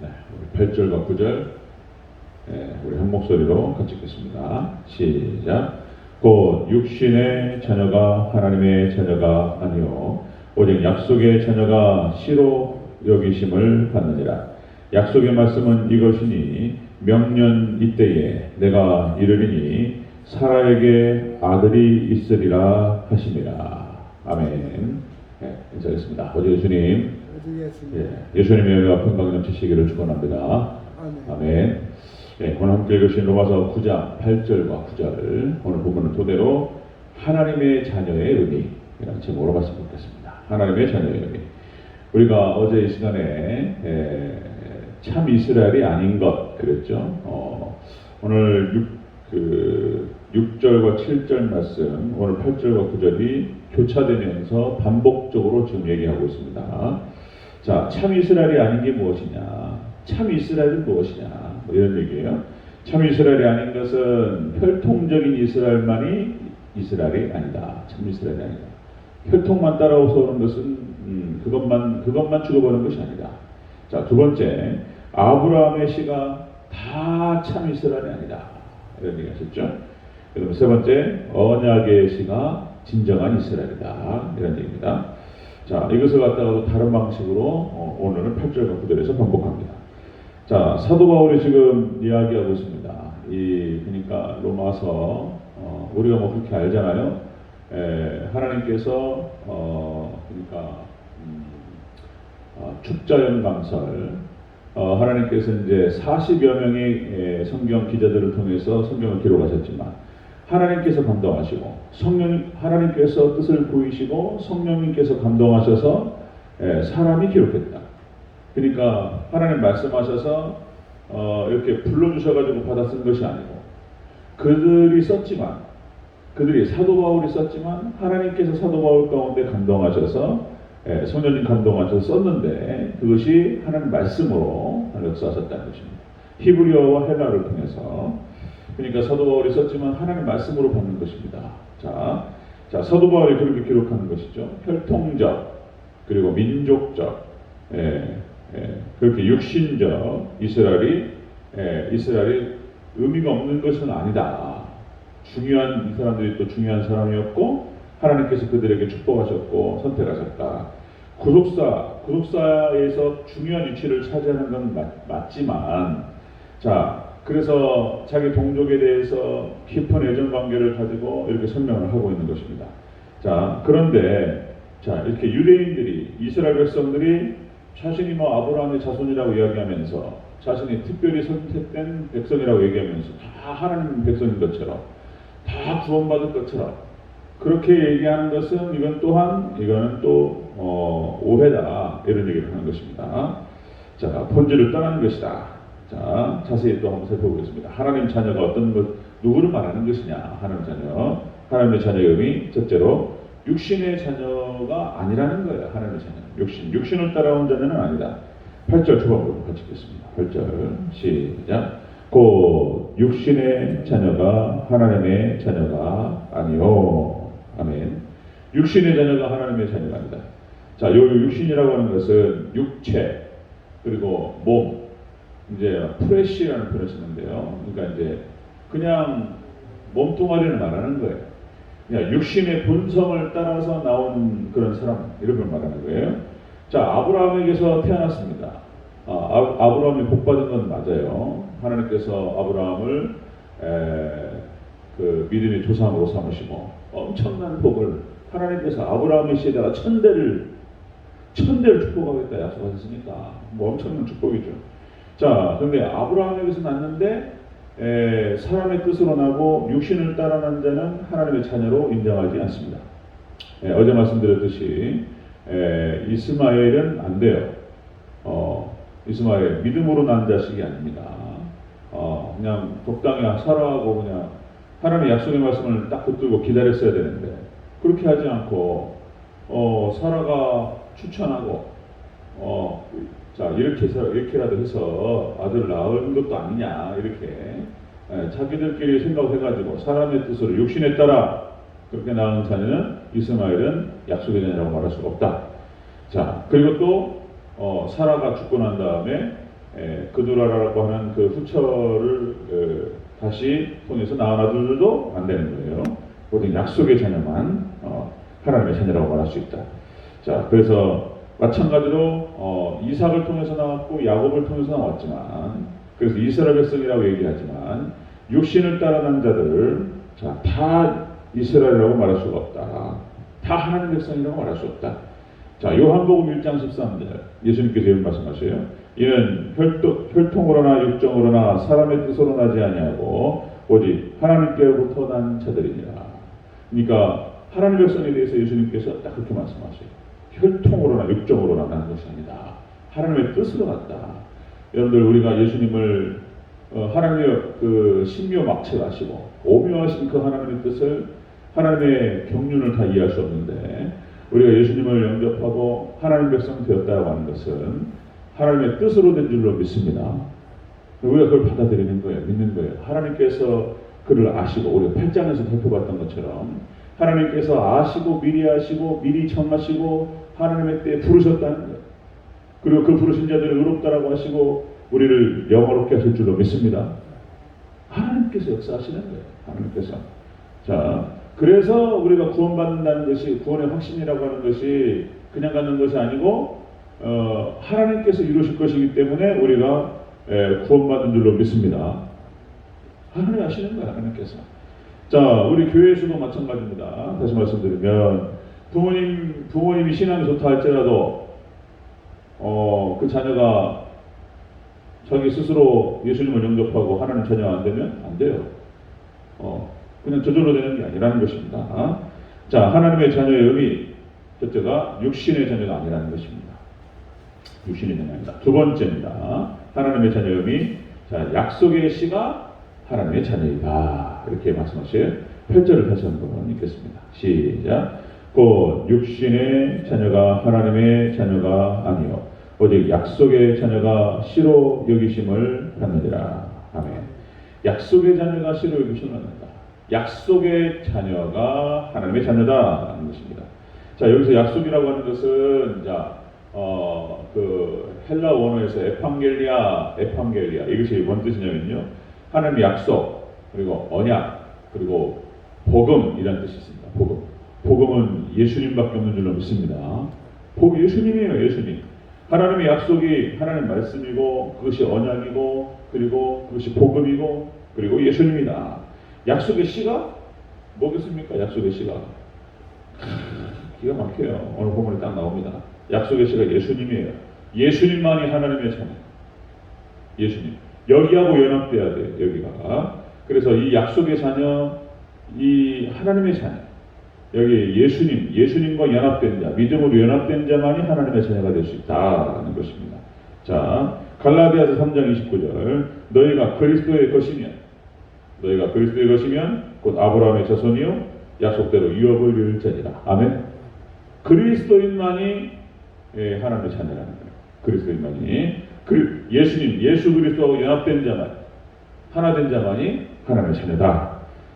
네, 우리 8절과 9절 네, 우리 한 목소리로 같이 읽겠습니다. 시작. 곧 육신의 자녀가 하나님의 자녀가 아니요 오직 약속의 자녀가 씨로 여기심을 받느니라. 약속의 말씀은 이것이니 명년 이때에 내가 이르리니 사라에게 아들이 있으리라 하심이라. 아멘. 네, 인사하겠습니다. 어제 예수님. 예, 예수님의 은혜와 평강 넘치시기를 축원합니다. 아멘. 예, 오늘 함께 읽으신 로마서 9장 8절과 9절 오늘 부분을 토대로 하나님의 자녀의 의미 이라는 제목으로 봤으면 좋겠습니다. 하나님의 자녀의 의미. 우리가 어제 이 시간에 에, 참 이스라엘이 아닌 것 그랬죠. 어, 오늘 6, 그 6절과 7절 말씀, 오늘 8절과 9절이 교차되면서 반복적으로 지금 얘기하고 있습니다. 자, 참 이스라엘이 아닌 게 무엇이냐? 참 이스라엘은 무엇이냐? 뭐 이런 얘기예요. 참 이스라엘이 아닌 것은 혈통적인 이스라엘만이 이스라엘이 아니다. 참 이스라엘이 아니다. 혈통만 따라오서 오는 것은 음, 그것만 그것만 죽어버는 것이 아니다. 자, 두 번째 아브라함의 씨가 다 참 이스라엘이 아니다. 이런 얘기 하셨죠. 그다음에 세 번째 언약의 씨가 진정한 이스라엘이다. 이런 얘기입니다. 자, 이것을 갖다가도 다른 방식으로 어, 오늘은 8절과 9절에서 반복합니다. 자, 사도 바울이 지금 이야기하고 있습니다. 이 그러니까 로마서 어, 우리가 뭐 그렇게 알잖아요. 에, 하나님께서 어, 그러니까 음, 어, 축자연 강설 어, 하나님께서 이제 40여 명의 에, 성경 기자들을 통해서 성경을 기록하셨지만 하나님께서 감동하시고 성령 하나님께서 뜻을 보이시고 성령님께서 감동하셔서 에, 사람이 기록했다. 그러니까 하나님 말씀하셔서 어, 이렇게 불러주셔가지고 받아 쓴 것이 아니고 그들이 썼지만 그들이 사도 바울이 썼지만 하나님께서 사도 바울 가운데 감동하셔서 예, 성령님 감동하셔서 썼는데 그것이 하나님 말씀으로 역사하셨다는 것입니다. 히브리어와 헬라를 통해서 그러니까 사도 바울이 썼지만 하나님 말씀으로 받는 것입니다. 자, 자 사도 바울이 그렇게 기록하는 것이죠. 혈통적 그리고 민족적 예, 예, 그렇게 육신적 이스라엘이 예, 이스라엘이 의미가 없는 것은 아니다. 중요한 이 사람들이 또 중요한 사람이었고 하나님께서 그들에게 축복하셨고 선택하셨다. 구속사 구속사에서 중요한 위치를 차지하는 건 맞, 맞지만 자 그래서 자기 동족에 대해서 깊은 애정 관계를 가지고 이렇게 설명을 하고 있는 것입니다. 자 그런데 자 이렇게 유대인들이 이스라엘 백성들이 자신이 뭐 아브라함의 자손이라고 이야기하면서 자신이 특별히 선택된 백성이라고 얘기하면서 다 하나님 백성인 것처럼 다 구원받을 것처럼 그렇게 얘기하는 것은 이건 또한 이거는 또 어, 오해다 이런 얘기를 하는 것입니다. 자 본질을 떠나는 것이다. 자 자세히 또 한번 살펴보겠습니다. 하나님 자녀가 어떤 것 누구를 말하는 것이냐 하나님 자녀 하나님의 자녀의 의미 첫째로 육신의 자녀가 아니라는 거예요. 하나님의 자녀 육신 육신을 따라온 자녀는 아니다. 8절 초반부터 같이 읽겠습니다. 8절 시작 곧 육신의 자녀가 하나님의 자녀가 아니요 아멘. 육신의 자녀가 하나님의 자녀가 아니다. 자, 요 육신이라고 하는 것은 육체 그리고 몸 이제 프레시라는 표현을 쓰는데요. 그러니까 이제 그냥 몸뚱아리를 말하는 거예요. 그냥 육신의 본성을 따라서 나온 그런 사람 걸 말하는 거예요. 자, 아브라함에게서 태어났습니다. 아, 아, 아 브라함이 복 받은 건 맞아요. 하나님께서 아브라함을 에, 그 믿음의 조상으로 삼으시고 엄청난 복을 하나님께서 아브라함의 시에다가 천대를 천대를 축복하겠다 약속하셨으니까 뭐 엄청난 축복이죠. 자, 그런데 아브라함에게서 났는데 에, 사람의 뜻으로 나고 육신을 따라 난 자는 하나님의 자녀로 인정하지 않습니다. 에, 어제 말씀드렸듯이 에, 이스마엘은 안 돼요. 어, 이스마엘 믿음으로 난 자식이 아닙니다. 어, 그냥 적당히 살아가고 그냥 하나님의 약속의 말씀을 딱 붙들고 기다렸어야 되는데 그렇게 하지 않고 어, 사라가 추천하고 어, 자 이렇게 해서 이렇게라도 해서 아들을 낳은 것도 아니냐 이렇게 에, 자기들끼리 생각해가지고 사람의 뜻으로 육신에 따라 그렇게 낳은 자녀는 이스마엘은 약속의 자녀라고 말할 수가 없다. 자 그리고 또 어, 사라가 죽고 난 다음에 에, 그두라라고 하는 그 후처를 에, 다시 통해서 낳은 아들들도 안 되는 거예요. 모든 약속의 자녀만 어, 하나님의 자녀라고 말할 수 있다. 자, 그래서 마찬가지로 어, 이삭을 통해서 나왔고 야곱을 통해서 나왔지만 그래서 이스라엘 백성이라고 얘기하지만 육신을 따라 난 자들 자, 다 이스라엘이라고 말할 수가 없다. 다 하나님 백성이라고 말할 수 없다. 자, 요한복음 1장 13절 예수님께서 이런 말씀하셔요. 이는 혈통, 혈통으로나 육정으로나 사람의 뜻으로 나지 아니하고 오직 하나님께로부터 난 자들이니라. 그러니까 하나님 백성에 대해서 예수님께서 딱 그렇게 말씀하셔요. 혈통으로나 육정으로나 나는 것이 아니다. 하나님의 뜻으로 났다. 여러분들 우리가 예수님을 어, 하나님의 그 신묘 막체하시고 오묘하신 그 하나님의 뜻을 하나님의 경륜을 다 이해할 수 없는데 우리가 예수님을 영접하고 하나님 백성 되었다고 하는 것은 하나님의 뜻으로 된 줄로 믿습니다. 우리가 그걸 받아들이는 거예요. 믿는 거예요. 하나님께서 그를 아시고 우리가 8장에서 살펴봤던 것처럼 하나님께서 아시고 미리 아시고 미리 정하시고 하나님의 때에 부르셨다는 거예요. 그리고 그 부르신 자들을 의롭다라고 하시고 우리를 영어롭게 하실 줄로 믿습니다. 하나님께서 역사하시는 거예요. 하나님께서. 자, 그래서 우리가 구원받는다는 것이 구원의 확신이라고 하는 것이 그냥 갖는 것이 아니고 어, 하나님께서 이루실 것이기 때문에 우리가 에, 구원받은 줄로 믿습니다. 하나님 하시는 거예요. 하나님께서. 자, 우리 교회에서도 마찬가지입니다. 다시 말씀드리면 부모님 부모님이 신앙이 좋다 할지라도 어, 그 자녀가 자기 스스로 예수님을 영접하고 하나님 자녀가 안 되면 안 돼요. 어, 그냥 저절로 되는 게 아니라는 것입니다. 자, 하나님의 자녀의 의미, 첫째가 육신의 자녀가 아니라는 것입니다. 육신의 자녀입니다. 두 번째입니다. 하나님의 자녀의 의미, 자, 약속의 씨가 하나님의 자녀이다. 이렇게 말씀하셔요. 8절을 다시 한번 읽겠습니다. 시작. 곧 육신의 자녀가 하나님의 자녀가 아니요 오직 약속의 자녀가 씨로 여기심을 받느니라. 아멘. 약속의 자녀가 씨로 여기심을 받는다. 약속의 자녀가 하나님의 자녀다라는 것입니다. 자 여기서 약속이라고 하는 것은 자 어, 그 헬라 원어에서 에판겔리아, 에판겔리아 이것이 뭔 뜻이냐면요. 하나님의 약속 그리고 언약 그리고 복음 이런 뜻이 있습니다. 복음. 복음은 예수님밖에 없는 줄로 믿습니다. 복 예수님이에요, 예수님. 하나님의 약속이 하나님 말씀이고 그것이 언약이고 그리고 그것이 복음이고 그리고 예수님이다. 약속의 씨가 뭐겠습니까? 약속의 씨가 기가 막혀요. 오늘 본문에 딱 나옵니다. 약속의 씨가 예수님이에요. 예수님만이 하나님의 자녀. 예수님. 여기하고 연합돼야 돼요. 여기가. 그래서 이 약속의 자녀, 이 하나님의 자녀. 여기 예수님, 예수님과 연합된 자, 믿음으로 연합된 자만이 하나님의 자녀가 될 수 있다라는 것입니다. 자, 갈라디아서 3장 29절, 너희가 그리스도의 것이면, 너희가 그리스도의 것이면 곧 아브라함의 자손이요 약속대로 유업을 이룰 자니라. 아멘. 그리스도인만이 예, 하나님의 자녀라는 거예요. 그리스도인만이 그 예수님, 예수 그리스도하고 연합된 자만, 하나 된 자만이 하나님의 자녀다.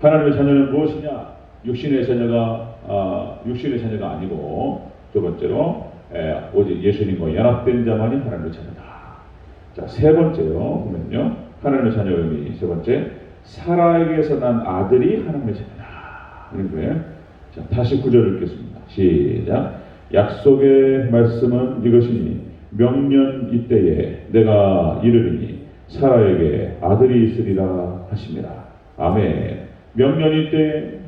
하나님의 자녀는 무엇이냐? 육신의 자녀가 아, 육신의 자녀가 아니고 두 번째로 에, 오직 예수님과 연합된 자만이 하나님의 자녀다. 자 세 번째요 보면요 하나님의 자녀 의미 세 번째 사라에게서 난 아들이 하나님의 자녀다. 이런 거예요. 자 다시 구절을 읽겠습니다. 시작. 약속의 말씀은 이것이니 명년 이때에 내가 이르리니 사라에게 아들이 있으리라 하십니다. 아멘. 명년 이 때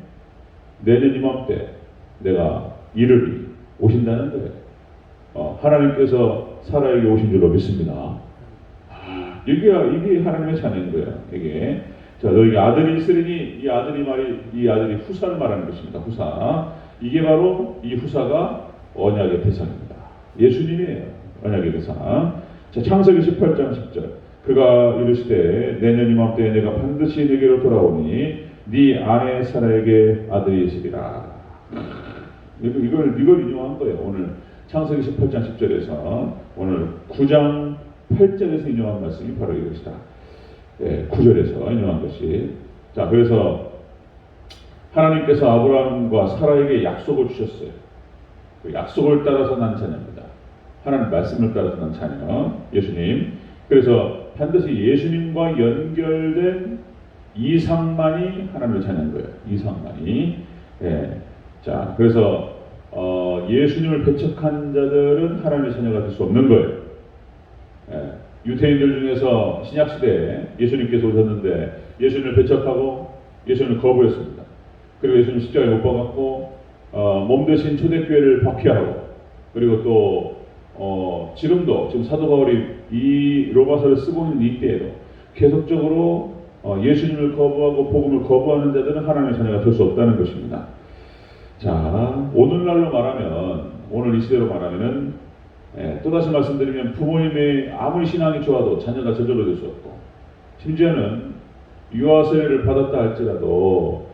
내년 이맘때 내가 이르리 오신다는 거예요. 어, 하나님께서 사라에게 오신 줄로 믿습니다. 아, 이게 이게 하나님의 자녀인 거예요. 이게 자 너에게 아들이 있으리니 이 아들이 말이 이 아들이 후사를 말하는 것입니다. 후사 이게 바로 이 후사가 언약의 대상입니다. 예수님이에요. 언약의 대상. 자 창세기 18장 10절 그가 이르시되 내년 이맘때에 내가 반드시 내게로 돌아오니 네 아내 사라에게 아들이 있으리라. 이걸, 이걸 인용한 거예요. 오늘 창세기 18장 10절에서 오늘 9장 8절에서 인용한 말씀이 바로 이것이다. 예, 9절에서 인용한 것이. 자, 그래서 하나님께서 아브라함과 사라에게 약속을 주셨어요. 그 약속을 따라서 난 자녀입니다. 하나님 말씀을 따라서 난 자녀, 예수님. 그래서 반드시 예수님과 연결된 이상만이 하나님의 자녀인 거예요. 이상만이. 예. 자, 그래서 어, 예수님을 배척한 자들은 하나님의 자녀가 될 수 없는 거예요. 예. 유태인들 중에서 신약 시대에 예수님께서 오셨는데 예수님을 배척하고 예수님을 거부했습니다. 그리고 예수님 십자가에 못 박았고 어, 몸 대신 초대교회를 박해하고 그리고 또 어, 지금도 지금 사도 바울이 이 로마서를 쓰고 있는 이때에도 계속적으로 어, 예수님을 거부하고 복음을 거부하는 자들은 하나님의 자녀가 될 수 없다는 것입니다. 자, 오늘날로 말하면 오늘 이 시대로 말하면은 예, 또다시 말씀드리면 부모님의 아무리 신앙이 좋아도 자녀가 저절로 될 수 없고 심지어는 유아세례를 받았다 할지라도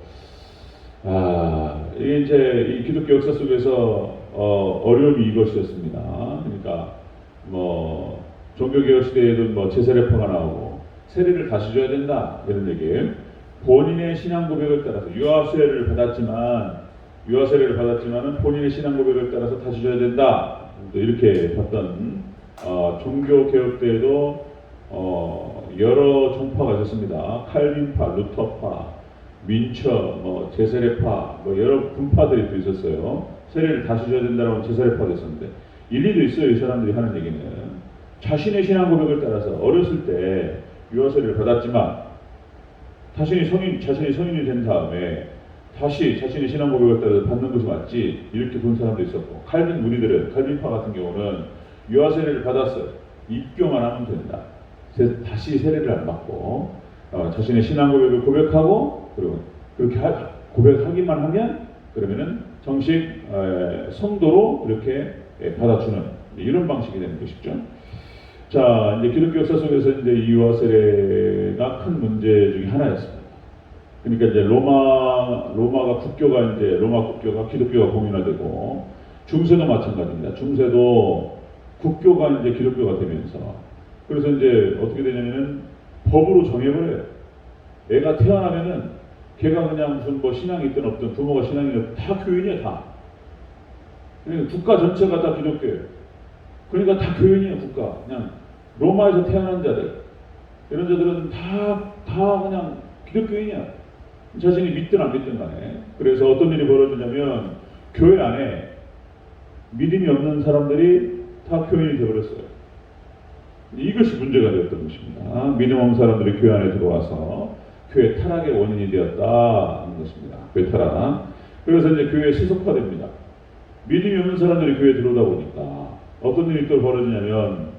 아, 이제 이 기독교 역사 속에서 어, 어려움이 이것이었습니다. 뭐 종교개혁 시대에도 뭐 제세례파가 나오고 세례를 다시 줘야 된다 이런 얘기예요. 본인의 신앙 고백을 따라서 유아세례를 받았지만 유아세례를 받았지만은 본인의 신앙 고백을 따라서 다시 줘야 된다. 또 이렇게 봤던 어, 종교 개혁 때에도 어, 여러 종파가 있었습니다. 칼빈파, 루터파, 민처, 뭐 제세례파, 뭐 여러 분파들이 또 있었어요. 세례를 다시 줘야 된다고 제세례파도 있었는데 일리도 있어요. 이 사람들이 하는 얘기는 자신의 신앙 고백을 따라서 어렸을 때 유아세례를 받았지만 자신이 성인, 자신이 성인이 된 다음에 다시 자신의 신앙 고백을 따라 받는 것이 맞지 이렇게 본 사람도 있었고 칼빈 무리들은 칼빈파 같은 경우는 유아 세례를 받았어요 입교만 하면 된다 세- 다시 세례를 안 받고 어, 자신의 신앙 고백을 고백하고 그리고 그렇게 하- 고백하기만 하면 그러면은 정식 에, 성도로 이렇게 에, 받아주는 이런 방식이 되는 것이죠. 자 이제 기독교 역사 속에서 이제 이 유아 세례가 큰 문제 중에 하나였습니다. 그러니까 이제 로마 로마가 국교가 이제 로마 국교가 기독교가 공인화되고 중세도 마찬가지입니다. 중세도 국교가 이제 기독교가 되면서 그래서 이제 어떻게 되냐면은 법으로 정해버려요. 애가 태어나면은 걔가 그냥 무슨 뭐 신앙이 있든 없든 부모가 신앙이 있든 다 교인이야 다. 그러니까 국가 전체가 다 기독교예요. 그러니까 다 교인이에요 국가. 그냥 로마에서 태어난 자들 이런 자들은 다 다 그냥 기독교인이야. 자신이 믿든 안 믿든 간에. 그래서 어떤 일이 벌어지냐면 교회 안에 믿음이 없는 사람들이 다 교인이 되어버렸어요. 이것이 문제가 되었던 것입니다. 믿음 없는 사람들이 교회 안에 들어와서 교회 타락의 원인이 되었다는 것입니다. 교회 타락. 그래서 이제 교회 세속화됩니다. 믿음이 없는 사람들이 교회에 들어오다 보니까 어떤 일이 또 벌어지냐면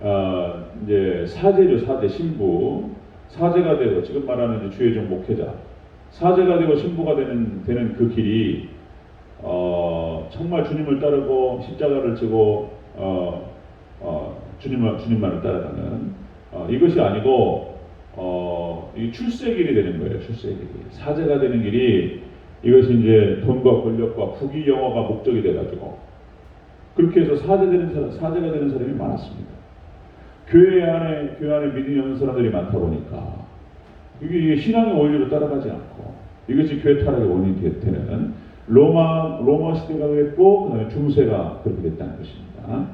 아, 이제 사제죠 사제 신부. 사제가 되고 지금 말하는 주의종 목회자. 사제가 되고 신부가 되는 되는 그 길이 어, 정말 주님을 따르고 십자가를 지고 어, 어, 주님만 주님만을 따라가는 어, 이것이 아니고 어, 이 출세 길이 되는 거예요 출세 길이. 사제가 되는 길이 이것이 이제 돈과 권력과 국위 영화가 목적이 돼가지고 그렇게 해서 사제되는 사람, 사제가 되는 사람이 많았습니다. 교회 안에 교회 안에 믿음이 없는 사람들이 많다 보니까 이게, 신앙의 원리로 따라가지 않고 이것이 교회 타락의 원인이 되- 되는 로마 로마 시대가 됐고 그다음에 중세가 그렇게 됐다는 것입니다.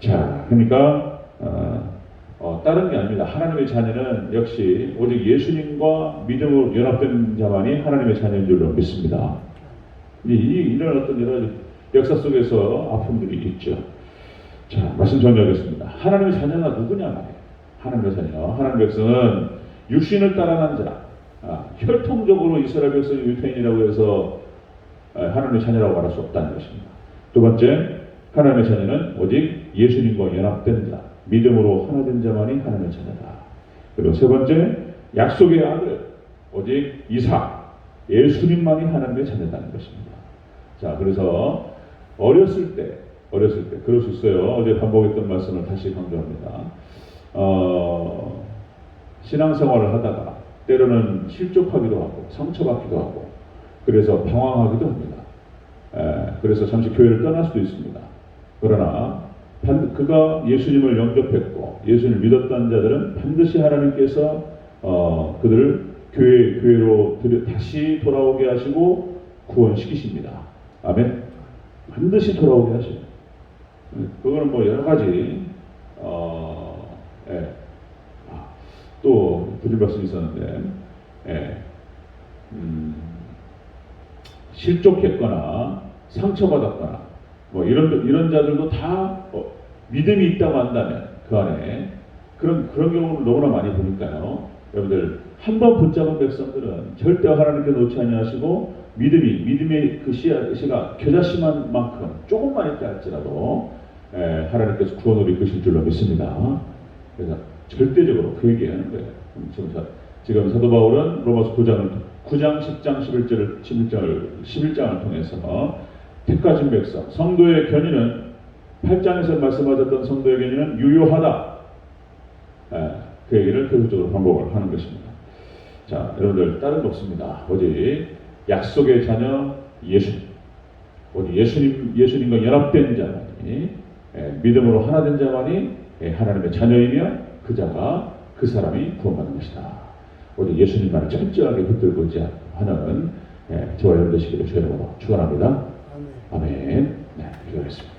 자, 그러니까 어, 어, 다른 게 아닙니다. 하나님의 자녀는 역시 오직 예수님과 믿음으로 연합된 자만이 하나님의 자녀인 줄로 믿습니다. 이, 이, 이런 어떤 여러 역사 속에서 아픔들이 있죠. 자, 말씀 정리하겠습니다. 하나님의 자녀가 누구냐 말이에요. 하나님의 자녀. 하나님의 백성은 육신을 따라간 자. 아, 혈통적으로 이스라엘 백성이 유태인이라고 해서 아, 하나님의 자녀라고 말할 수 없다는 것입니다. 두 번째, 하나님의 자녀는 오직 예수님과 연합된 자, 믿음으로 하나 된 자만이 하나님의 자녀다. 그리고 세 번째, 약속의 아들, 오직 이삭, 예수님만이 하나님의 자녀다는 것입니다. 자, 그래서 어렸을 때, 어렸을 때, 그럴 수 있어요. 어제 반복했던 말씀을 다시 강조합니다. 어, 신앙생활을 하다가 때로는 실족하기도 하고 상처받기도 하고 그래서 방황하기도 합니다. 에, 그래서 잠시 교회를 떠날 수도 있습니다. 그러나 반- 그가 예수님을 영접했고 예수님을 믿었던 자들은 반드시 하나님께서 어, 그들을 교회 교회로 들여- 다시 돌아오게 하시고 구원시키십니다. 아멘. 반드시 돌아오게 하셔요. 그거는 뭐 여러 가지 어, 예. 아, 또 드릴 말씀이 있었는데 예. 음, 실족했거나 상처받았거나 뭐 이런 이런 자들도 다 어, 믿음이 있다고 한다면 그 안에 그런 그런 경우를 너무나 많이 보니까요. 여러분들 한 번 붙잡은 백성들은 절대 하나님께 놓지 아니하시고 믿음이 믿음의 그 씨앗가 겨자씨만 만큼 조금만 있다 할지라도 에, 하나님께서 구원을 이끄실 줄로 믿습니다. 그래서 절대적으로 그 얘기하는 거예요. 지금, 사, 지금 사도 바울은 로마서 9장을 9장 10장 11절을 11장을 11장을 통해서 택하신 백성 성도의 견인은 8장에서 말씀하셨던 견인은 유효하다. 예, 그 얘기를 계속적으로 반복을 하는 것입니다. 자, 여러분들 다른 거 없습니다. 오직 약속의 자녀 예수님, 오직 예수님 예수님과 연합된 자만이 예, 믿음으로 하나 된 자만이 예, 하나님의 자녀이며 그 자가 그 사람이 구원받는 것이다. 오직 예수님만을 철저하게 붙들고자 하는 예, 저와 여러분 되시기를 이름으로 축원합니다. 아멘. 아멘. 네, 기도하겠습니다.